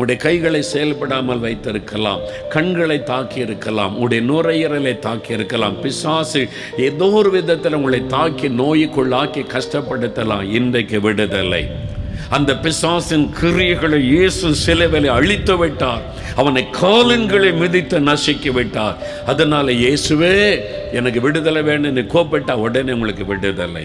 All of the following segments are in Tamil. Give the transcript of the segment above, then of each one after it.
உடைய கைகளை செயல்படாமல் வைத்திருக்கலாம் கண்களை தாக்கி இருக்கலாம் உடைய நுரையீரலை தாக்கி இருக்கலாம் பிசாசு ஏதோ ஒரு விதத்தில் உங்களை தாக்கி நோய்க்குள்ளாக்கி கஷ்டப்படுத்தலாம் இன்றைக்கு விடுதலை. அந்த பிசாசின் கிரியைகளை இயேசு சிலுவையில் அழித்து விட்டார். அவனை காலன்களை மிதித்து நசுக்கி விட்டார். அதனால இயேசுவே எனக்கு விடுதலை வேணும்னு கோப்பிட்டா உடனே உங்களுக்கு விடுதலை.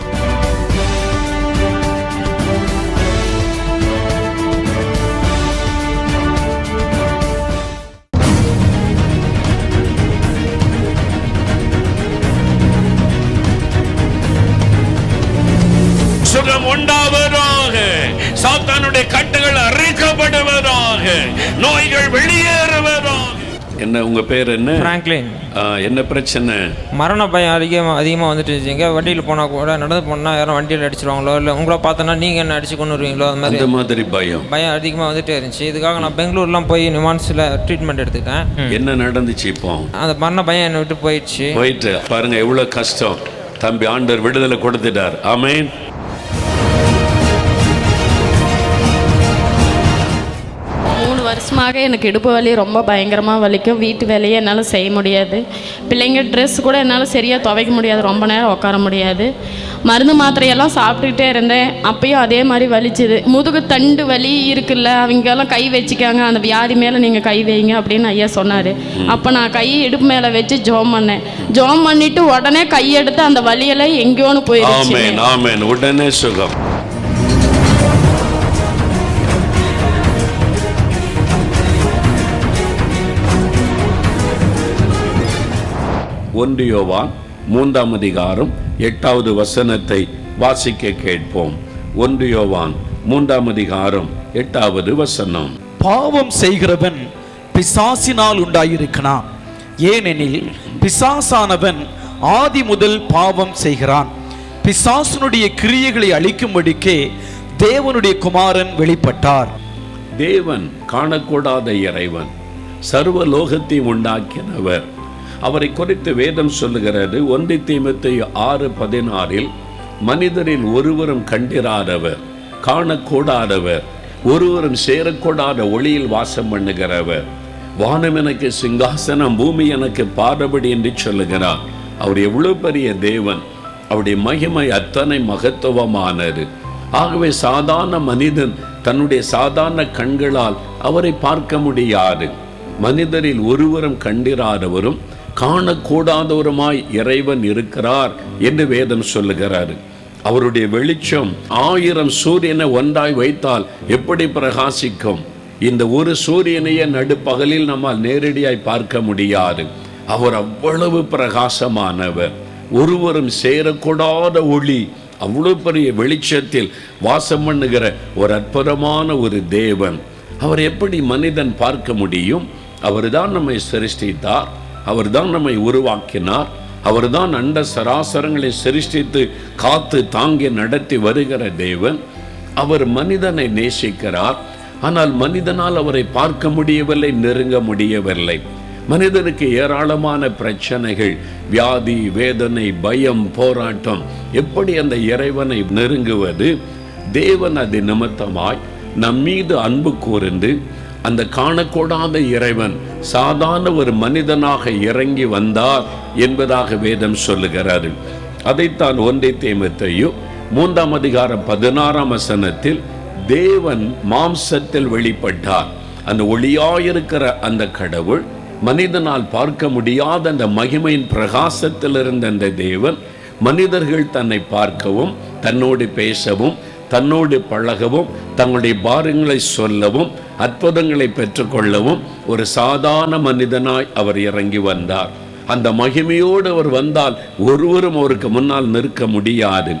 சாத்தானுடைய கட்டுகள் அரைக்கப்படுவதாக நோய்கள் வெளியேறுவதாக. என்ன உங்க பேர் என்ன? ஃப்ராங்க்லின் என்ன பிரச்சனை? மரண பயம் அதிகமாக அதிகமாக வந்துட்டு இருந்துச்சுங்க. வண்டியில் போனால் கூட நடந்து போனால் யாரும் வண்டியில் அடிச்சிருவாங்களோ இல்லை உங்களை பார்த்தோன்னா நீங்கள் என்ன அடிச்சு கொண்டு வருவீங்களோ அந்த மாதிரி மாதிரி பயம். பயம் அதிகமாக வந்துட்டே இருந்துச்சு. இதுக்காக நான் பெங்களூர்லாம் போய் நிமான்ஸில் ட்ரீட்மெண்ட் எடுத்துக்கிட்டேன். ம். என்ன நடந்துச்சு இப்போ? அந்த மரண பயம் என்னை விட்டு போயிடுச்சு. போயிட்டு பாருங்க எவ்வளவு கஷ்டம். தம்பி ஆண்டவர் விடுதலை கொடுத்துட்டார். ஆமென். வருஷமாக எனக்கு இடுப்பு வலி ரொம்ப பயங்கரமாக வலிக்கும். வீட்டு வேலையை என்னால் செய்ய முடியாது. பிள்ளைங்க ட்ரெஸ் கூட என்னால் சரியாக துவைக்க முடியாது. ரொம்ப நேரம் உட்கார முடியாது. மருந்து மாத்திரையெல்லாம் சாப்பிட்டுக்கிட்டே இருந்தேன். அப்பயும் அதே மாதிரி வலிச்சுது. முதுகு தண்டு வலி இருக்குல்ல அவங்கெல்லாம் கை வச்சுக்காங்க. அந்த வியாதி மேலே நீங்கள் கை வைங்க அப்படின்னு ஐயா சொன்னார். அப்போ நான் கை இடுப்பு மேலே வச்சு ஜோம் பண்ணேன். ஜோம் பண்ணிவிட்டு உடனே கையெடுத்து அந்த வலியெல்லாம் எங்கேயோன்னு போயிடுச்சு உடனே சுகம். ஒன்று யோவான் மூன்றாம் அதிகாரம் எட்டாவது வசனத்தை வாசிக்க கேட்போம். ஒன்று யோவான் மூன்றாம் அதிகாரம் எட்டாவது வசனம். பாவம் செய்கிறவன் பிசாசினால் உண்டாயிருக்கிறான். ஏனெனில் பிசாசானவன் ஆதி முதல் பாவம் செய்கிறான். பிசாசனுடைய கிரியைகளை அழிக்கும்படிக்கே தேவனுடைய குமாரன் வெளிப்பட்டார். தேவன் காணக்கூடாத இறைவன் சர்வ லோகத்தை உண்டாக்கினவர். அவரை குறித்து வேதம் சொல்லுகிறது. ஒன்றை தீமத்தை ஆறு பதினாறில் மனிதரில் ஒருவரும் கண்டிராதவர் காணக்கூடாதவர் ஒருவரும் சேரக்கூடாத ஒளியில் வாசம் பண்ணுகிறவர். வானம் எனக்கு சிங்காசனம் பூமி எனக்கு பாடபடி என்று சொல்லுகிறார். அவர் எவ்வளவு பெரிய தேவன். அவருடைய மகிமை அத்தனை மகத்துவமானது. ஆகவே சாதாரண மனிதன் தன்னுடைய சாதாரண கண்களால் அவரை பார்க்க முடியாது. மனிதரில் ஒருவரும் கண்டிராதவரும் காணக்கூடாதவருமாய் இறைவன் இருக்கிறார் என்று வேதம் சொல்லுகிறாரு. அவருடைய வெளிச்சம் ஆயிரம் சூரியனை ஒன்றாய் வைத்தால் எப்படி பிரகாசிக்கும்? இந்த ஒரு சூரியனையே நடுப்பகலில் நம்மால் நேரடியாய் பார்க்க முடியாது. அவர் அவ்வளவு பிரகாசமானவர். ஒருவரும் சேரக்கூடாத ஒளி அவ்வளவு பெரிய வெளிச்சத்தில் வாசம் பண்ணுகிற ஒரு அற்புதமான ஒரு தேவன். அவர் எப்படி மனிதன் பார்க்க முடியும்? அவர்தான் நம்மை சிருஷ்டித்தார். அவர்தான் நம்மை உருவாக்கினார். அவர்தான் அண்ட சராசரங்களை சிருஷ்டித்து காத்து தாங்கி நடத்தி வருகிற தேவன். அவர் மனிதனை நேசிக்கிறார். ஆனால் மனிதனால் அவரை பார்க்க முடியவில்லை நெருங்க முடியவில்லை. மனிதனுக்கு ஏராளமான பிரச்சனைகள் வியாதி வேதனை பயம் போராட்டம் எப்படி அந்த இறைவனை நெருங்குவது? தேவன் அது நிமித்தமாய் நம் மீது அன்பு கூர்ந்து அந்த காணக்கூடாத இறைவன் சாதாரண ஒரு மனிதனாக இறங்கி வந்தார் என்பதாக வேதம் சொல்லுகிறாரு அதைத்தான் ஒன்றை தேமத்தையும் மூன்றாம் அதிகாரம் பதினாறாம் வசனத்தில் தேவன் மாம்சத்தில் வெளிப்பட்டார். அந்த ஒளியாயிருக்கிற அந்த கடவுள் மனிதனால் பார்க்க முடியாத அந்த மகிமையின் பிரகாசத்தில் இருந்த அந்த தேவன் மனிதர்கள் தன்னை பார்க்கவும் தன்னோடு பேசவும் தன்னோடு பழகவும் தங்களுடைய பாரங்களை சொல்லவும் அற்புதங்களை பெற்றுக்கொள்ளவும் ஒரு சாதாரண மனிதனாய் அவர் இறங்கி வந்தார். அந்த மகிமையோடு அவர் வந்தால் ஒருவரும் அவருக்கு முன்னால் நிற்க முடியாது.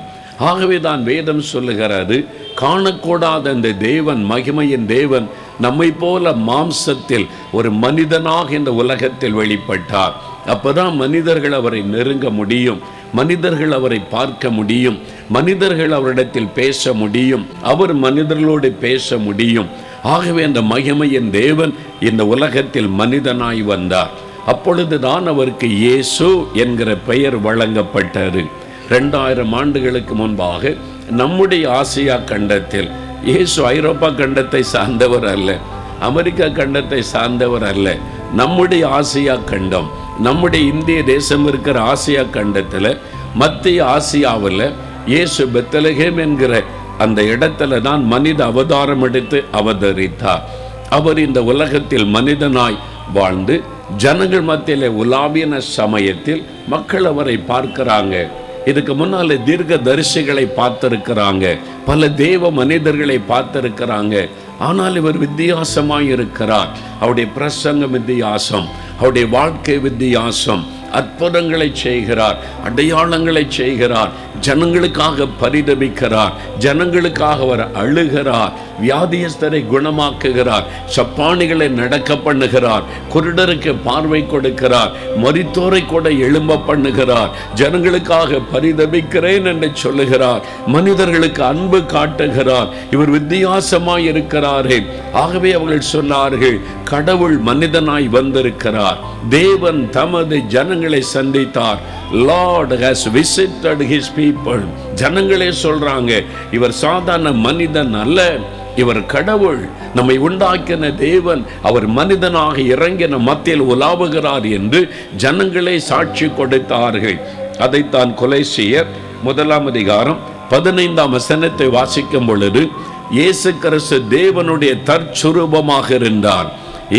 ஆகவே தான் வேதம் சொல்லுகிறது காணக்கூடாத அந்த தேவன் மகிமையின் தேவன் நம்மை போல மாம்சத்தில் ஒரு மனிதனாக இந்த உலகத்தில் வெளிப்பட்டார். அப்பதான் மனிதர்கள் அவரை நெருங்க முடியும் மனிதர்கள் அவரை பார்க்க முடியும் மனிதர்கள் அவரிடத்தில் பேச முடியும் அவர் மனிதர்களோடு பேச முடியும். ஆகவே அந்த மகிமையின் தேவன் இந்த உலகத்தில் மனிதனாய் வந்தார். அப்பொழுதுதான் அவருக்கு இயேசு என்கிற பெயர் வழங்கப்பட்டது. ரெண்டாயிரம் ஆண்டுகளுக்கு முன்பாக நம்முடைய ஆசியா கண்டத்தில் இயேசு ஐரோப்பா கண்டத்தை சார்ந்தவர் அல்ல அமெரிக்கா கண்டத்தை சார்ந்தவர் அல்ல நம்முடைய ஆசியா கண்டம் நம்முடைய இந்திய தேசம் இருக்கிற ஆசியா கண்டத்தில் மத்திய ஆசியாவில் இயேசு பெத்தலகேம் என்கிற அந்த இடத்துல தான் மனித அவதாரம் எடுத்து அவதரித்தார். அவர் இந்த உலகத்தில் மனிதனாய் வாழ்ந்து ஜனங்கள் மத்தியிலே உலாவின சமயத்தில் மக்கள் அவரை பார்க்கிறாங்க. இதுக்கு முன்னால தீர்க்க தரிசிகளை பார்த்திருக்கிறாங்க. பல தேவ மனிதர்களை பார்த்திருக்கிறாங்க. ஆனால் இவர் வித்தியாசமாய் இருக்கிறார். அவருடைய பிரசங்கம் வித்தியாசம். அவருடைய வாழ்க்கை வித்தியாசம். அற்புதங்களை செய்கிறார் அடையாளங்களை செய்கிறார் ஜனங்களுக்காக பரிதபிக்கிறார் ஜனங்களுக்காக அவர் அழுகிறார் வியாதியஸ்தரை குணமாக்குகிறார் சப்பானிகளை நடக்க பண்ணுகிறார் குருடருக்கு பார்வை கொடுக்கிறார் மரித்தோரை கூட எழும்ப பண்ணுகிறார் ஜனங்களுக்காக பரிதபிக்கிறேன் என்று சொல்லுகிறார் மனிதர்களுக்கு அன்பு காட்டுகிறார் இவர் வித்தியாசமாய் இருக்கிறாரே ஆகவே அவர்கள் சொன்னார்கள் கடவுள் மனிதனாய் வந்திருக்கிறார். தேவன் தமது ஜனங்களை சந்தித்தார். Lord has visited his people ஜனங்களே சொல்றாங்க இவர் சாதாரண மனிதன் அல்ல. இவர் கடவுள் நம்மை உண்டாக்கின தேவன் அவர் மனிதனாக இறங்கின மத்தியில் உலாவுகிறார் என்று ஜனங்களே சாட்சி கொடுத்தார்கள். அதைத்தான் கொலைசியர் முதலாம் அதிகாரம் பதினைந்தாம் வசனத்தை வாசிக்கும் பொழுது இயேசு கிறிஸ்து தேவனுடைய தற்சுரூபமாக இருந்தார்.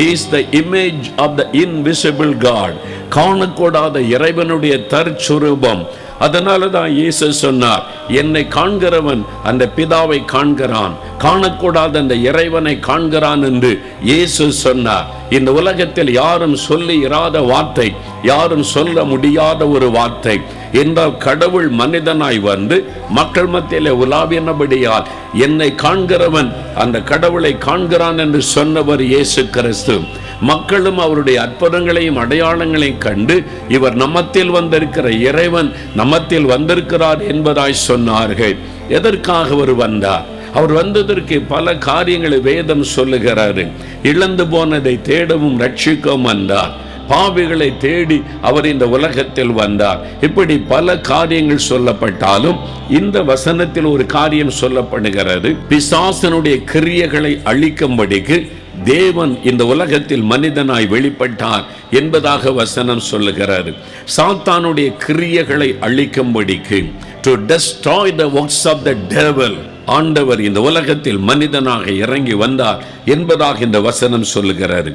Is the image of the invisible God காணக்கூடாத இறைவனுடைய தற்சுரூபம். அதனால தான் இயேசு சொன்னார் என்னை காண்கிறவன் அந்த பிதாவை காண்கிறான். காணக்கூடாத அந்த இறைவனை காண்கிறான் என்று இயேசு சொன்னார். இந்த உலகத்தில் யாரும் சொல்லி இராத வார்த்தை யாரும் சொல்ல முடியாத ஒரு வார்த்தை. என்றால் கடவுள் மனிதனாய் வந்து மக்கள் மத்தியிலே உலாவினபடியால் என்னை காண்கிறவன் அந்த கடவுளை காண்கிறான் என்று சொன்னவர் இயேசு கிறிஸ்து. மக்களும் அவருடைய அற்புதங்களையும் அடையாளங்களையும் கண்டு இவர் நம்மத்தில் வந்திருக்கிற இறைவன் நம்மத்தில் வந்திருக்கிறார் என்பதாய் சொன்னார்கள். எதற்காக அவர் வந்தார்? அவர் வந்ததற்கு பல காரியங்களை வேதம் சொல்லுகிறாரு. இழந்து போனதை தேடவும் ரட்சிக்கவும் வந்தார். பாவிகளை தேடி அவர் இந்த உலகத்தில் வந்தார். இப்படி பல காரியங்கள் சொல்லப்பட்டாலும் இந்த வசனத்தில் ஒரு காரியம் சொல்லப்படுகிறது. பிசாசனுடைய கிரியைகளை அழிக்கும்படிக்கு தேவன் இந்த உலகத்தில் மனிதனாய் வெளிப்பட்டார் என்பதாக வசனம் சொல்லுகிறார் சாத்தானுடைய கிரியைகளை அழிக்கும்படிக்கு to destroy the works of the devil ஆண்டவர் இந்த உலகத்தில் மனிதனாக இறங்கி வந்தார் என்பதாக இந்த வசனம் சொல்லுகிறார்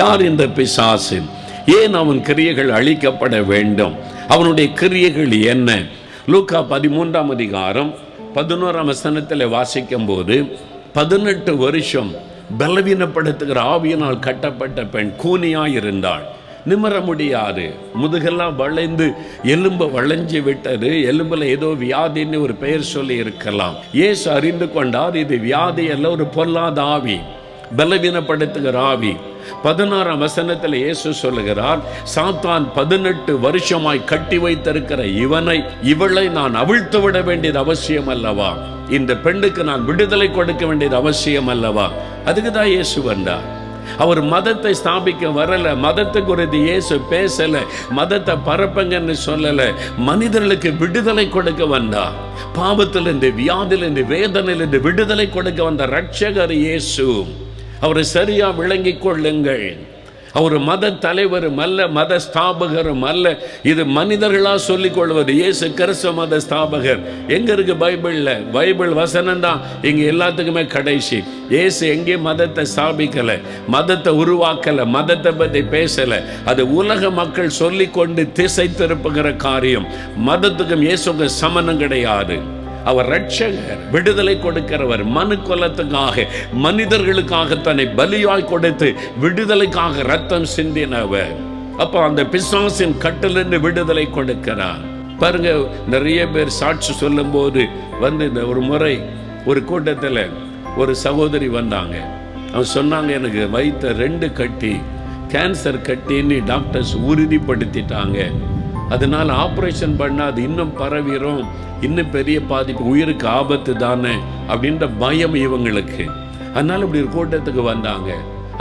யார் இந்த பிசாசு? ஏன் அவன் கிரியைகள் அழிக்கப்பட வேண்டும்? அவனுடைய கிரியைகள் என்ன? லூக்கா பதிமூன்றாம் அதிகாரம் பதினோராம் வசனத்தில் வாசிக்கும் போது பதினெட்டு வருஷம் பலவீனப்படுத்துகிற ஆவியினால் கட்டப்பட்ட பெண் கூனியாக இருந்தாள். நிமிர முடியாது. முதுகெல்லாம் வளைந்து எலும்பு வளைஞ்சு விட்டது. எலும்பில் ஏதோ வியாதின்னு ஒரு பெயர் சொல்லி இருக்கலாம். ஏசு அறிந்து கொண்டார் இது வியாதி அல்ல ஒரு பொல்லாத ஆவி. பலவீனப்படுத்துகிற ஆவி. பதினாறாம் வசனத்தில் இயேசு சொல்லுகிறார் சாத்தான் பதினெட்டு வருஷமாய் கட்டி வைத்திருக்கிற இவனை இவளை நான் அவிழ்த்து விட வேண்டியது அவசியம் அல்லவா? இந்த பெண்ணுக்கு நான் விடுதலை கொடுக்க வேண்டியது அவசியம் அல்லவா? அதுக்கு தான் இயேசு வந்தார். அவர் மதத்தை ஸ்தாபிக்க வரல மதத்தை குறித்து இயேசு பேசல மதத்தை பரப்புங்கன்னு சொல்லல மனிதர்களுக்கு விடுதலை கொடுக்க வந்தா பாவத்திலிருந்து வியாதிலிருந்து வேதனையிலிருந்து விடுதலை கொடுக்க வந்த ரட்சகர் இயேசு. அவரை சரியாக விளங்கி கொள்ளுங்கள். அவர் மத தலைவரும் அல்ல மத ஸ்தாபகரும் அல்ல. இது மனிதர்களாக சொல்லிக் கொள்வது? இயேசு கிறிஸ்துவ மத ஸ்தாபகர். எங்க இருக்கு பைபிளில்? பைபிள் வசனம் தான் இங்கே எல்லாத்துக்குமே கடைசி. இயேசு எங்கேயும் மதத்தை ஸ்தாபிக்கலை? மதத்தை உருவாக்கலை மதத்தை பற்றி பேசலை. அது உலக மக்கள் சொல்லிக்கொண்டு திசை திருப்புகிற காரியம். மதத்துக்கும் இயேசுக்கும் சமனம் கிடையாது. அவர் ரட்சகர் விடுதலை கொடுக்கிறவர் மனு கொலத்துக்காக மனிதர்களுக்காக தன்னை பலியாய் கொடுத்து விடுதலைக்காக ரத்தம் சிந்தினவர். அப்போ அந்த பிசாசின் கட்டிலிருந்து விடுதலை கொடுக்கிறார். பாருங்க நிறைய பேர் சாட்சி சொல்லும் போது வந்து இந்த ஒரு முறை ஒரு கூட்டத்தில் ஒரு சகோதரி வந்தாங்க. அவங்க சொன்னாங்க எனக்கு வைத்த ரெண்டு கட்டி கேன்சர் கட்டின்னு டாக்டர்ஸ் உறுதிப்படுத்திட்டாங்க. அதனால ஆப்ரேஷன் பண்ணால் அது இன்னும் பரவிடும் இன்னும் பெரிய பாதிப்பு உயிருக்கு ஆபத்து தானே அப்படின்ற பயம் இவங்களுக்கு. அதனால இப்படி ஒரு கூட்டத்துக்கு வந்தாங்க.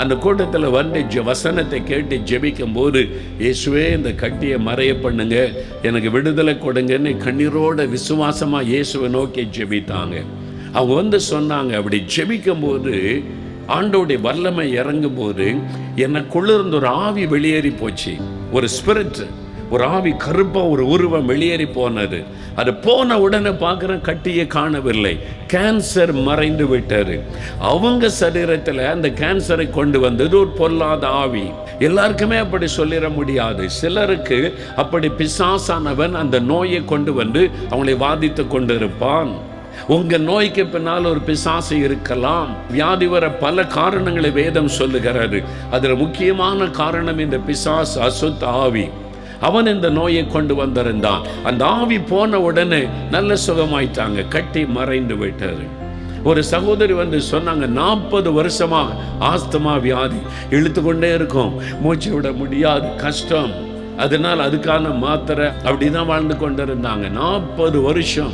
அந்த கூட்டத்தில் வந்து ஜ வசனத்தை கேட்டு ஜெபிக்கும் போது இயேசுவே இந்த கட்டியை மறைய பண்ணுங்க. எனக்கு விடுதலை கொடுங்கன்னு கண்ணீரோட விசுவாசமாக இயேசுவை நோக்கி ஜெபித்தாங்க. அவங்க வந்து சொன்னாங்க அப்படி ஜெபிக்கும் போது ஆண்டோடைய வல்லமை இறங்கும் போது எனக்குள்ள இருந்த ஒரு ஆவி வெளியேறி போச்சு. ஒரு ஸ்பிரிட் ஒரு ஆவி கருப்பாக ஒரு உருவம் வெளியேறி போனது. அது போன உடனே பார்க்குறேன் கட்டியே காணவில்லை. கேன்சர் மறைந்து விட்டது. அவங்க சரீரத்தில் அந்த கேன்சரை கொண்டு வந்தது ஒரு பொல்லாத ஆவி. எல்லாருக்குமே அப்படி சொல்லிட முடியாது. சிலருக்கு அப்படி பிசாசானவன் அந்த நோயை கொண்டு வந்து அவங்களை வாதித்து கொண்டிருப்பான். உங்க நோய்க்கு பின்னால் ஒரு பிசாசு இருக்கலாம். வியாதி வர பல காரணங்களை வேதம் சொல்லுகிறது. அதுல முக்கியமான காரணம் இந்த பிசாசு அசுத்த ஆவி. அவன் இந்த நோயை கொண்டு வந்திருந்தான். அந்த ஆவி போன உடனே நல்ல சுகமாயிட்டாங்க. கட்டி மறைந்து விட்டாரு. ஒரு சகோதரி வந்து சொன்னாங்க நாற்பது வருஷமா ஆஸ்துமா வியாதி. இழுத்து கொண்டே இருக்கும். மூச்சு விட முடியாது. கஷ்டம். அதனால் அதுக்கான மாத்திரை அப்படிதான் வாழ்ந்து கொண்டிருந்தாங்க. நாற்பது வருஷம்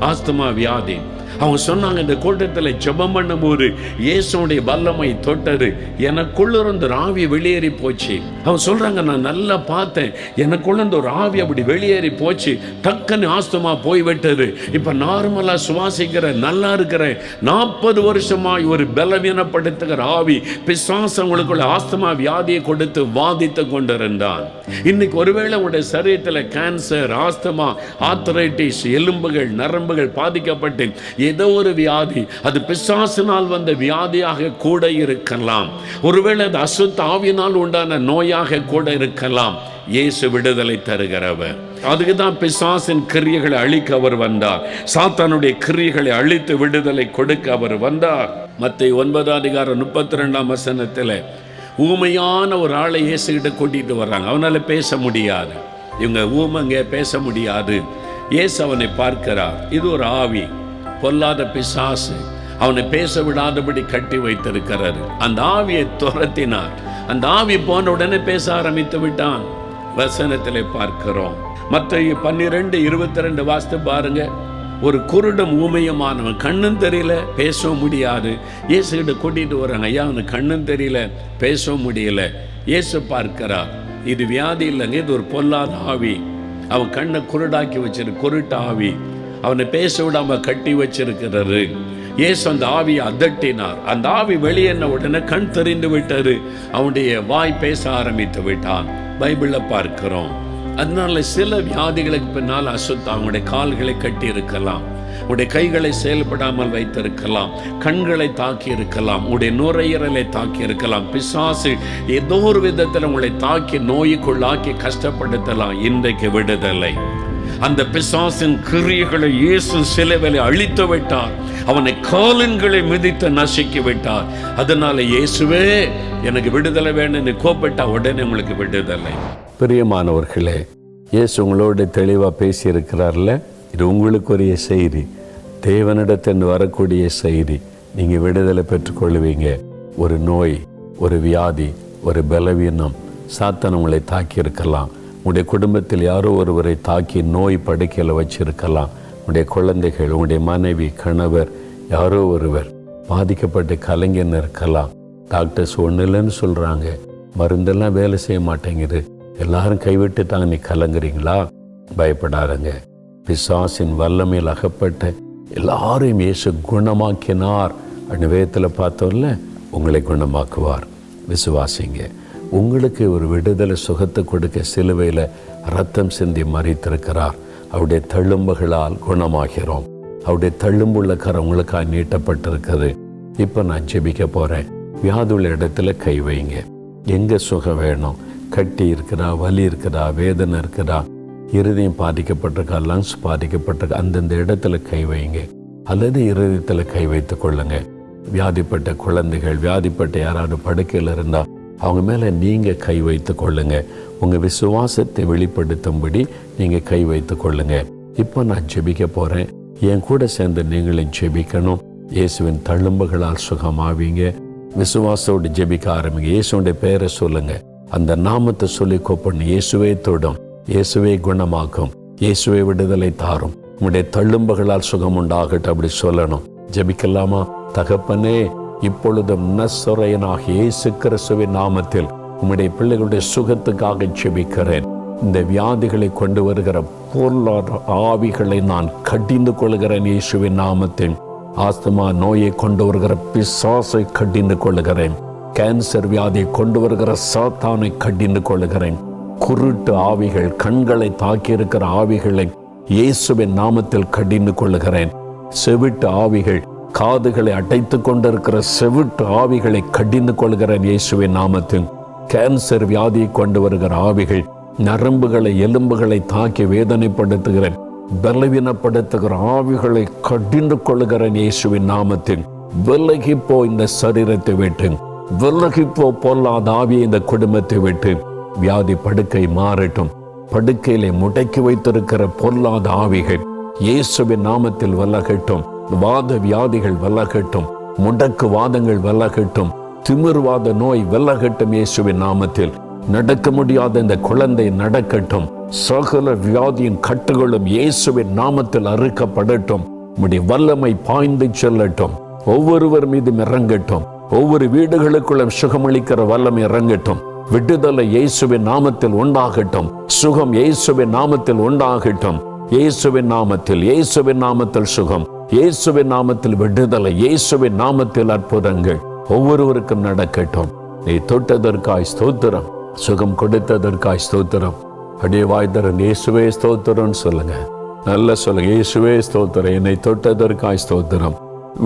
ஆஸ்துமா வியாதி. அவங்க சொன்னாங்க இந்த கூட்டத்தில் ஜெபம் பண்ணும்போது இயேசுடைய வல்லமை தொட்டது. எனக்குள்ள இருந்து ஆவி வெளியேறி போச்சு. அவங்க சொல்றாங்க நான் நல்லா பார்த்தேன். எனக்குள்ள இருந்த ஒரு ஆவி அப்படி வெளியேறி போச்சு. டக்குன்னு ஆஸ்துமா போய் விட்டது இப்ப நார்மலா சுவாசிக்கிற நல்லா இருக்கிற நாற்பது வருஷமாய் ஒரு பலவீனப்படுத்துகிற ஆவி பிசாசு உங்களுக்குள்ள ஆஸ்துமா வியாதியை கொடுத்து வாதித்து கொண்டிருந்தான். இன்னைக்கு ஒருவேளை உங்களுடைய சரீரத்தில் கேன்சர் ஆஸ்துமா ஆத்தரைட்டிஸ் எலும்புகள் நரம்புகள் பாதிக்கப்பட்டு ஏதோ ஒரு வியாதி அது பிசாசினால் வந்த வியாதியாக கூட இருக்கலாம். ஒருவேளை அது அசுத்த ஆவியினால் உண்டான நோயாக கூட இருக்கலாம். இயேசு விடுதலை தருகிறவர். அதுக்கு தான் பிசாசின் கிரியைகளை அழிக்க அவர் வந்தார். சாத்தானுடைய கிரியைகளை அழித்து விடுதலை கொடுக்க அவர் வந்தார். மத்தை ஒன்பதாம் அதிகாரம் முப்பத்தி ரெண்டாம் வசனத்தில் ஊமையான ஒரு ஆளை இயேசுகிட்ட கூட்டிட்டு வர்றாங்க. அவனால பேச முடியாது. இவங்க ஊமைங்க பேச முடியாது. இயேசு அவனை பார்க்கிறார். இது ஒரு ஆவி. பொல்லாத பிசாசு அவனை பேச விடாதபடி கட்டி வைத்திருக்கிறாரு. அந்த ஆவியை துரத்தினார். அந்த ஆவி போன உடனே பேச ஆரம்பித்து விட்டான். வசனத்திலே பார்க்கிறோம். மற்ற பன்னிரெண்டு இருபத்தி ரெண்டு வாஸ்து பாருங்க. ஒரு குருடம் ஊமையமானவன் கண்ணும் தெரியல பேசவும் முடியாது. இயேசுகிட்ட கூட்டிட்டு வராங்க ஐயா அவனுக்கு கண்ணும் தெரியல பேசவும் முடியல. இயேசு பார்க்கிறார் இது வியாதி இல்லைங்க இது ஒரு பொல்லாத ஆவி. அவன் கண்ணை குருடாக்கி வச்சிரு குருட்டு ஆவி. அவனை பேச விடாம கட்டி வச்சிருக்கிறாரு ஏசு அந்த ஆவியை அதட்டினார். அந்த ஆவி வெளியேன உடனே கண் தெரிந்து விட்டாரு அவனுடைய வாய் பேச ஆரம்பித்து விட்டான். பைபிள்ல பார்க்கிறோம். அதனால சில வியாதிகளுக்கு பின்னால் அசுத்தம். அவங்களுடைய கால்களை கட்டி இருக்கலாம் உடைய கைகளை செயல்படாமல் வைத்திருக்கலாம். கண்களை தாக்கி இருக்கலாம் உடைய நுரையீரலை தாக்கி இருக்கலாம் பிசாசு ஏதோ ஒரு விதத்தில் உங்களை தாக்கி நோய்க்குள்ளாக்கி கஷ்டப்படுத்தலாம். இன்றைக்கு விடுதலை. அந்த பிசாசின் கிரியைகளை இயேசு சிலைவிலை அழித்து விட்டார். அவனை காலன்களை மிதித்து நசுக்கி விட்டார். அதனால இயேசுவே எனக்கு விடுதலை வேணும்னு கோப்பிட்டா உடனே உங்களுக்கு விடுதலை. பிரியமானவர்களே இயேசு உங்களோட தெளிவாக பேசியிருக்கிறார்ல? இது உங்களுக்குரிய செய்தி. தேவனிடத்தின் வரக்கூடிய செய்தி. நீங்கள் விடுதலை பெற்றுக்கொள்வீங்க. ஒரு நோய் ஒரு வியாதி ஒரு பலவீனம் சாத்தன் உங்களை தாக்கியிருக்கலாம். உங்களுடைய குடும்பத்தில் யாரோ ஒருவரை தாக்கி நோய் படுக்கையில் வச்சிருக்கலாம். உங்களுடைய குழந்தைகள் உங்களுடைய மனைவி கணவர் யாரோ ஒருவர் பாதிக்கப்பட்டு கலைஞன் இருக்கலாம் டாக்டர்ஸ் ஒன்றும் இல்லைன்னு சொல்கிறாங்க மருந்தெல்லாம் வேலை செய்ய மாட்டேங்குது. எல்லாரும் கைவிட்டுட்டாங்க. நீ கலங்குறீங்களா? பயப்படாதங்க. பிசாசின் வல்லமையில் அகப்பட்ட எல்லாரையும் இயேசு குணமாக்கினார். அப்படின்னு வேதத்தில் பார்த்தோம்ல உங்களை குணமாக்குவார். விசுவாசிங்க. உங்களுக்கு ஒரு விடுதலை சுகத்தை கொடுக்க சிலுவையில் ரத்தம் சிந்தி மறித்திருக்கிறார். அவருடைய தழும்புகளால் குணமாகிறோம். அவருடைய தழும்புள்ள கரம் உங்களுக்காக நீட்டப்பட்டிருக்குது. இப்போ நான் ஜெபிக்க போகிறேன் வியாதுள்ள இடத்துல கை வைங்க. எங்கே சுகம் வேணும்? கட்டி இருக்கிறா வலி இருக்கிறா வேதனை இருக்கிறா? இருதயம் பாதிக்கப்பட்டிருக்கா லங்ஸ் பாதிக்கப்பட்டிருக்கா? அந்தந்த இடத்துல கை வைங்க. அல்லது இருதயத்தில் கை வைத்து கொள்ளுங்க. வியாதிப்பட்ட குழந்தைகள் வியாதிப்பட்ட யாராவது படுக்கையில் இருந்தால் அவங்க மேலே நீங்கள் கை வைத்து கொள்ளுங்க. உங்கள் விசுவாசத்தை வெளிப்படுத்தும்படி நீங்கள் கை வைத்து கொள்ளுங்க. இப்போ நான் ஜெபிக்க போகிறேன் என் கூட சேர்ந்து நீங்களும் ஜெபிக்கணும். இயேசுவின் தழும்புகளால் சுகமாவீங்க. விசுவாசோடு ஜெபிக்க ஆரம்பிங்க. இயேசுடைய பெயரை சொல்லுங்க. அந்த நாமத்தை சொல்லி கூப்பிடணும். இயேசுவே தொடும். இயேசுவே குணமாக்கும். இயேசுவே விடுதலை தாரும். உங்களுடைய தள்ளும்புகளால் சுகம் உண்டாகட்டும் அப்படி சொல்லணும். ஜெபிக்கலாமா? தகப்பனே இப்பொழுதும் நஸ்வரையனாக இயேசு கிறிஸ்துவின் நாமத்தில் உம்முடைய பிள்ளைகளுடைய சுகத்துக்காக செபிக்கிறேன் இந்த வியாதிகளை கொண்டு வருகிற பொருளாதார ஆவிகளை நான் கடிந்து கொள்கிறேன் இயேசுவின் நாமத்தில். ஆஸ்துமா நோயை கொண்டு வருகிற பிசாசை கடிந்து கொள்கிறேன். கேன்சர் வியாதியை கொண்டு வருகிற சாத்தானை கடிந்து கொள்கிறேன். குருட்டு ஆவிகள் கண்களை தாக்கி இருக்கிற ஆவிகளை இயேசுவின் நாமத்தில் கடிந்து கொள்ளுகிறேன் செவிட்டு ஆவிகள் காதுகளை அடைத்து கொண்டிருக்கிற செவிட்டு ஆவிகளை கடிந்து கொள்கிறேன் இயேசுவின் நாமத்தில். கேன்சர் வியாதியை கொண்டு வருகிற ஆவிகள் நரம்புகளை எலும்புகளை தாக்கி வேதனைப்படுத்துகிற பலவீனப்படுத்துகிற ஆவிகளை கடிந்து கொள்கிறேன் இயேசுவின் நாமத்தில். விலகி போ இந்த சரீரத்தை விட்டு. விலகி போ பொல்லாத ஆவியை இந்த குடும்பத்தை விட்டு. வியாதி படுக்கை மாறட்டும். படுக்கையிலே முடக்கி வைத்திருக்கிற பொல்லாத ஆவிகள் இயேசுவின் நாமத்தில் விலகட்டும். வாத வியாதிகள் வெல்லகட்டும் முடக்கு வாதங்கள் வெல்லகட்டும் திமிர்வாத நோய் வெல்லகட்டும் இயேசுவின் நாமத்தில். நடக்க முடியாத இந்த குழந்தை நடக்கட்டும். சகல வியாதியின் கட்டுகளும் இயேசுவின் நாமத்தில் அறுக்கப்படட்டும். உடைய வல்லமை பாய்ந்து செல்லட்டும். ஒவ்வொருவர் மீதும் இறங்கட்டும். ஒவ்வொரு வீடுகளுக்குள்ளும் சுகமளிக்கிற வல்லமை இறங்கட்டும். விடுதலை இயேசுவின் நாமத்தில் உண்டாகட்டும். சுகம் இயேசுவின் நாமத்தில் உண்டாகட்டும். இயேசுவின் நாமத்தில் இயேசுவின் நாமத்தில் சுகம். இயேசுவின் நாமத்தில் விடுதலை இயேசுவின் நாமத்தில் அற்புதங்கள் ஒவ்வொருவருக்கும் நடக்கட்டும். நீ தொட்டதற்காய் ஸ்தோத்திரம் சுகம் கொடுத்ததற்காய் ஸ்தோத்திரம். அப்படியே வாய்தரன் இயேசுவே ஸ்தோத்திரம்னு சொல்லுங்க. நல்ல சொல்லுங்க இயேசுவே ஸ்தோத்திரம் என்னை தொட்டதற்காய் ஸ்தோத்திரம்.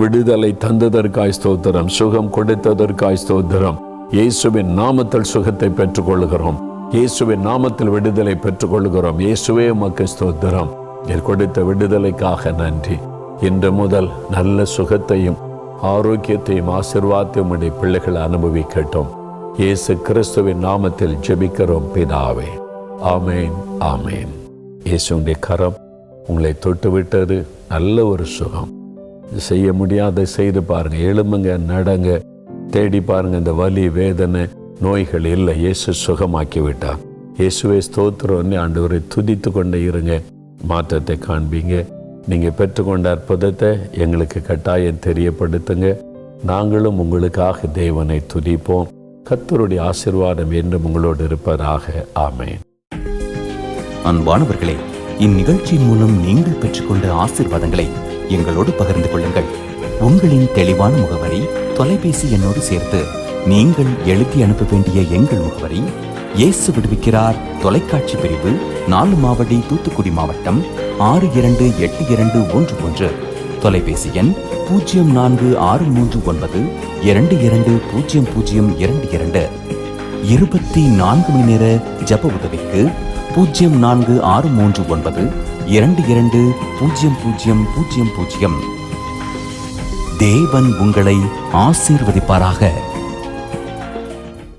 விடுதலை தந்ததற்காய் ஸ்தோத்திரம் சுகம் கொடுத்ததற்காய் ஸ்தோத்திரம். இயேசுவின் நாமத்தில் சுகத்தை பெற்றுக்கொள்கிறோம். இயேசுவின் நாமத்தில் விடுதலை பெற்றுக்கொள்கிறோம். இயேசுவே உமக்கு ஸ்தோத்திரம். கொடுத்த விடுதலைக்காக நன்றி. இன்று முதல் நல்ல சுகத்தையும் ஆரோக்கியத்தையும் ஆசிர்வாதத்தையும் உடைய பிள்ளைகள் அனுபவிக்கட்டும். இயேசு கிறிஸ்துவின் நாமத்தில் ஜெபிக்கிறோம் பிதாவே. ஆமேன் ஆமேன். இயேசுடைய கரம் உங்களை தொட்டு விட்டது நல்ல ஒரு சுகம். செய்ய முடியாத செய்து பாருங்க எழும்புங்க நடங்க தேடி பாருங்க இந்த வலி வேதனை நோய்கள் இல்லை இயேசு சுகமாக்கி விட்டார் இயேசுவை ஸ்தோத்திரம்னு ஆண்டவரை துதித்து கொண்டே இருங்க மாற்றத்தை காண்பீங்க. நீங்க பெற்றுக்கொண்ட அற்புதத்தை எங்களுக்கு கட்டாயம் தெரியப்படுத்துங்க. நாங்களும் உங்களுக்காக தேவனை துதிப்போம். கத்தருடைய ஆசீர்வாதம் என்று உங்களோடு இருப்பதாக. ஆமேன். அன்பானவர்களே இந்நிகழ்ச்சியின் மூலம் நீங்கள் பெற்றுக்கொண்ட ஆசீர்வாதங்களை எங்களோடு பகிர்ந்து கொள்ளுங்கள். உங்களின் தெளிவான முகவரி தொலைபேசி எண்ணோடு சேர்த்து நீங்கள் எழுதி அனுப்ப வேண்டிய எங்கள் முகவரி இயேசு விடுவிக்கிறார். தொலைக்காட்சி பிரிவு நாலு மாவடி தூத்துக்குடி மாவட்டம் ஆறு இரண்டு எட்டு இரண்டு ஒன்று ஒன்று. தொலைபேசி எண் பூஜ்ஜியம் நான்கு ஆறு மூன்று ஒன்பது இரண்டு இரண்டு பூஜ்ஜியம் பூஜ்ஜியம் இரண்டு இரண்டு. இருபத்தி நான்கு மணி நேர ஜப உதவிக்கு பூஜ்ஜியம் நான்கு ஆறு மூன்று ஒன்பது இரண்டு இரண்டு பூஜ்ஜியம் பூஜ்ஜியம் பூஜ்ஜியம் பூஜ்ஜியம். தேவன் உங்களை ஆசீர்வதிப்பாராக.